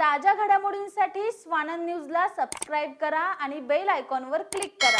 ताज्या घडामोडींसाठी स्वानंद न्यूजला सबस्क्राईब करा आणि बेल आयकॉनवर क्लिक करा.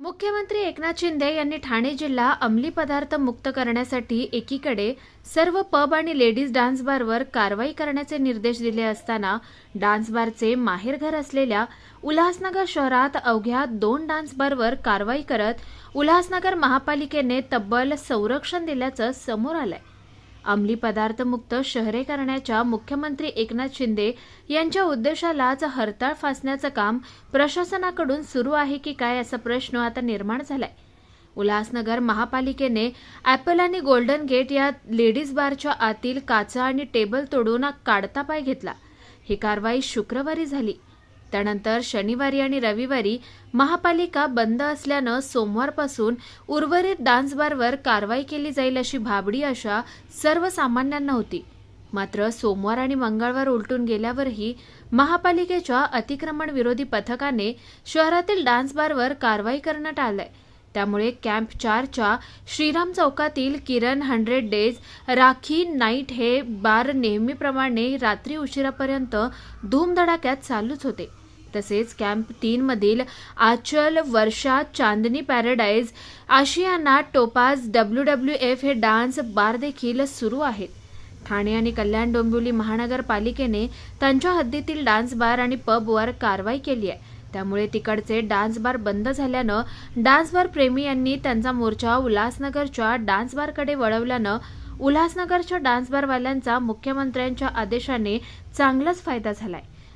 मुख्यमंत्री एकनाथ शिंदे यांनी ठाणे जिल्हा अंमली पदार्थ मुक्त करण्यासाठी एकीकडे सर्व पब आणि लेडीज डान्स बारवर कारवाई करण्याचे निर्देश दिले असताना डान्स बारचे माहेरघर असलेल्या उल्हासनगर शहरात अवघ्या दोन डान्स बारवर कारवाई करत उल्हासनगर महापालिकेने तब्बल संरक्षण दिल्याचं समोर आलंय. अंमली पदार्थमुक्त शहरे करण्याच्या मुख्यमंत्री एकनाथ शिंदे यांच्या उद्देशालाच हरताळ फासण्याचं काम प्रशासनाकडून सुरू आहे की काय असा प्रश्न आता निर्माण झालाय. उल्हासनगर महापालिकेने ॲपल आणि गोल्डन गेट या लेडीज बारच्या आतील काचा आणि टेबल तोडून काढता पाय घेतला. ही कारवाई शुक्रवारी झाली. त्यानंतर शनिवारी आणि रविवारी महापालिका बंद असल्यानं सोमवारपासून उर्वरित डान्स बारवर कारवाई केली जाईल अशी भाबडी अशा सर्वसामान्यांना होती. मात्र सोमवार आणि मंगळवार उलटून गेल्यावरही महापालिकेच्या अतिक्रमण विरोधी पथकाने शहरातील डान्स बारवर कारवाई करण्यात टाळलंय. त्यामुळे कॅम्प चारच्या श्रीराम चौकातील Kiran hundred days Rakhi night हे बार नेहमीप्रमाणे रात्री उशिरापर्यंत धूमधडाक्यात चालूच होते. तसेच camp तीनमधील Aanchal Varsha Chandni paradise Ashiana topaz W W F हे डान्स बार देखील सुरू आहेत. ठाणे आणि कल्याण डोंबिवली महानगरपालिकेने त्यांच्या हद्दीतील डान्स बार आणि पबवर कारवाई केली आहे. त्यामुळे तिकडचे डान्स बार बंद झाल्यानं डान्स बार प्रेमी यांनी त्यांचा मोर्चा उल्हासनगरच्या डान्स बारकडे वळवल्यानं उल्हासनगरच्या डान्स बारवाल्यांचा मुख्यमंत्र्यांच्या आदेशाने चांगलाच फायदा झालाय.